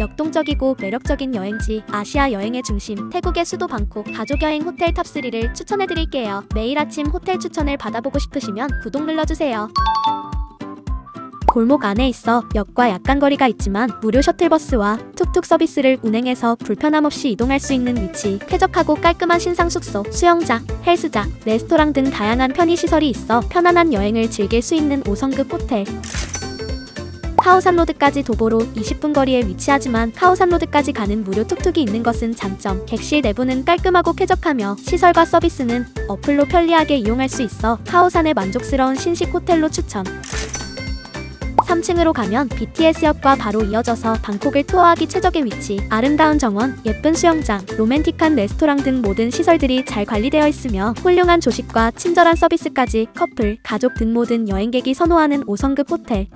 역동적이고 매력적인 여행지 아시아 여행의 중심 태국의 수도 방콕 가족여행 호텔 탑3를 추천해드릴게요. 매일 아침 호텔 추천을 받아보고 싶으시면 구독 눌러주세요. 골목 안에 있어 역과 약간 거리가 있지만 무료 셔틀버스와 툭툭 서비스를 운행해서 불편함 없이 이동할 수 있는 위치 쾌적하고 깔끔한 신상 숙소, 수영장, 헬스장, 레스토랑 등 다양한 편의시설이 있어 편안한 여행을 즐길 수 있는 5성급 호텔 카오산로드까지 도보로 20분 거리에 위치하지만 카오산로드까지 가는 무료 툭툭이 있는 것은 장점. 객실 내부는 깔끔하고 쾌적하며 시설과 서비스는 어플로 편리하게 이용할 수 있어 카오산의 만족스러운 신식 호텔로 추천. 3층으로 가면 BTS역과 바로 이어져서 방콕을 투어하기 최적의 위치. 아름다운 정원, 예쁜 수영장, 로맨틱한 레스토랑 등 모든 시설들이 잘 관리되어 있으며 훌륭한 조식과 친절한 서비스까지 커플, 가족 등 모든 여행객이 선호하는 5성급 호텔.